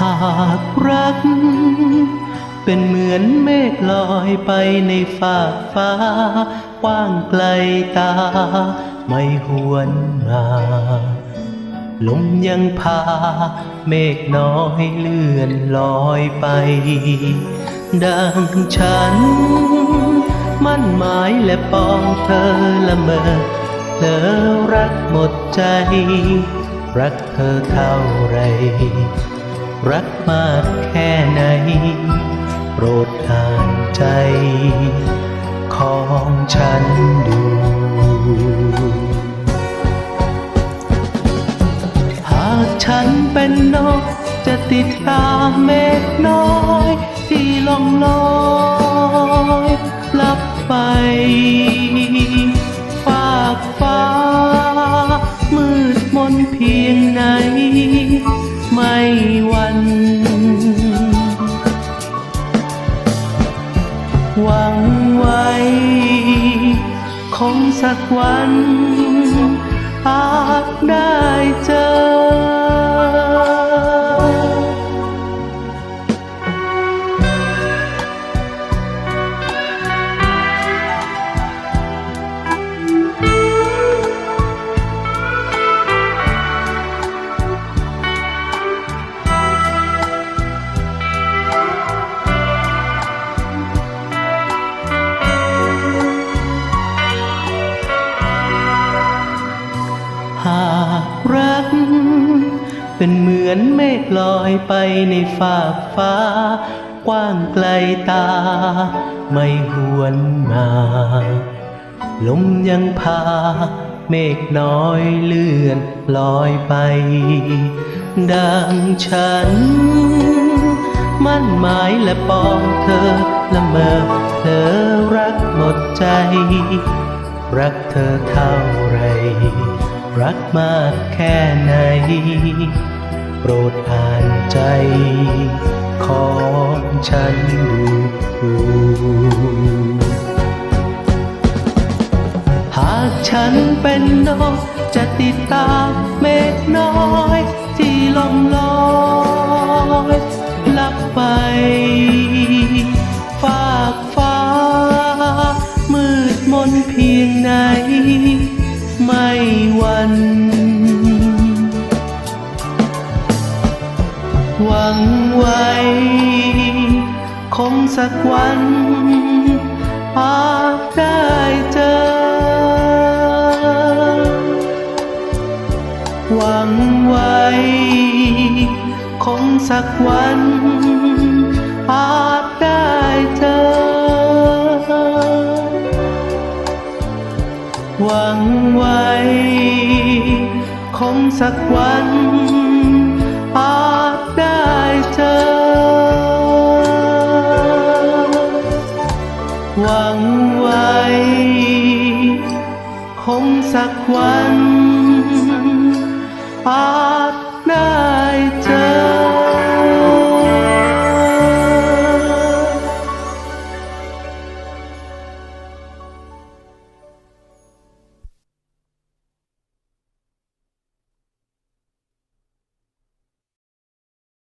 หากรัก เป็นเหมือนเมฆลอยไปในฝากฟ้า กว้างไกลตา ไม่หวนมาลมยังพา เมฆน้อยเลื่อนลอยไป ดังฉัน มั่นหมายและปองเธอละเมอเธอรักหมดใจ รักเธอเท่าไร รักมากแค่ไหน โปรดอ่านใจ ของฉันดูหากฉันเป็นนกจะติดตามเมฆน้อย ที่ล่องลอยลับไปฝากฟ้า มืดมนเพียงไหน ไม่วันหวังไว้ คงสักวันอาจได้ หากรัก เป็นเหมือนเมฆลอยไปในฟากฟ้า กว้างไกลตา ไม่หวนมา ลมยังพา เมฆน้อยเลื่อนลอยไป ดังฉัน มั่นหมายและปองเธอละเมอเธอรักหมดใจ รักเธอเท่าไร รักมากแค่ไหน โปรดอ่านใจ ของฉันดูหากฉันเป็นนกจะติดตามเมฆน้อย ที่ล่องลอยลับไปฝากฟ้า มืดมนเพียงไหน ไม่วันหวังไว้ คงสักวันอาจได้เจอ หวังไว้ คงสักวัน หวังไว้ คงสักวันอาจได้เจอ หวังไว้ คงสักวันอา